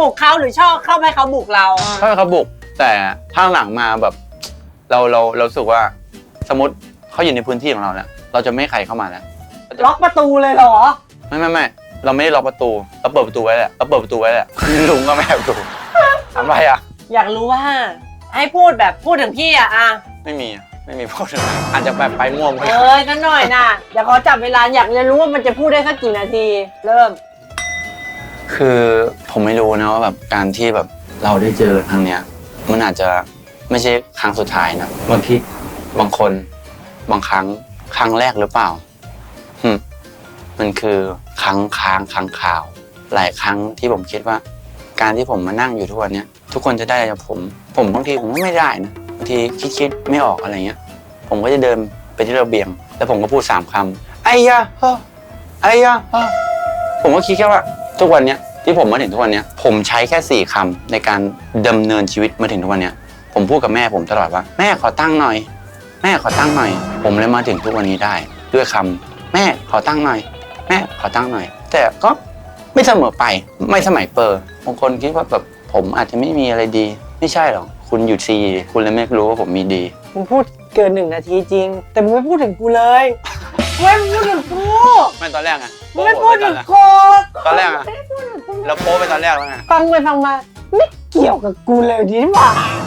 บุกเขาหรือชอบเข้าไปเขาบุกเรา ถ้าเขาบุกแต่ถ้าหลังมาแบบ เราเราเรารู้สึกว่าสมมติเขาอยู่ในพื้นที่ของเราแล้วเราจะไม่ให้ใครเข้ามาแล้วล็อกประตูเลยเหรอ ไม่ไม่ไม่เราไม่ได้ล็อกประตูเราเปิดประตูไว้แหละเราเปิดประตูไว้แหละลุงก็ไม่ให้ประตูทำไรอะ อยากรู้ว่า ให้พูดแบบพูดถึงพี่อะอะไม่มีอะไม่มีพูดอาจจะแบบไปม่วงไปเอ้ยนั่นหน่อยนะเดี๋ยวขอจับเวลาอยากจะรู้ว่ามันจะพูดได้สักกี่นาที เริ่ม คือ ผมไม่รู้นะว่าแบบการที่แบบเราได้เจอครั้งเนี้ย มันอาจจะไม่ใช่ครั้งสุดท้ายนะบางทีบางคนบางครั้งครั้งแรกหรือเปล่าหึมันคือครั้งค้างครั้งข่าว หลายครั้งที่ผมคิดว่า การที่ผมมานั่งอยู่ทุกวันเนี้ยทุกคนจะได้อะไรจากผม ผมบางทีผมก็ไม่ได้นะบางทีคิดคิดไม่ออกอะไรเงี้ย ผมก็จะเดินไปที่ระเบียง แล้วผมก็พูดสามคำไอ้ยะเฮ้อไอ้ยะเฮ้อผมก็คิดแค่ว่า ทุกวันเนี้ย ที่ผมมาถึงทุกวันเนี้ยผมใช้แค่สี่คำในการดำเนินชีวิตมาถึงทุกวันเนี้ยผมพูดกับแม่ผมตลอดว่า แม่ขอตั้งค์หน่อย แม่ขอตั้งค์หน่อย ผมเลยมาถึงทุกวันนี้ได้ ด้วยคำแม่ขอตั้งค์หน่อย แม่ขอตั้งค์หน่อย แต่ก็ไม่เสมอไปไม่สมัยเปอร์บางคนคิดว่าแบบผมอาจจะไม่มีอะไรดี ไม่ใช่หรอกคุณอยู่ซีคุณเลยไม่รู้ว่าผมมีดี มึงพูดเกินหนึ่งนาทีจริง แต่มึงไม่พูดถึงกูเลยไม่พูดถึงกูไม่ตอนแรกไงมึงไม่พูดถึงกูตอนแรกอะ ไม่ได้พูดถึงกูเราโพสไปตอนแรกแล้วไง ฟังไปฟังมา ไม่เกี่ยวกับกูเลยดีกว่า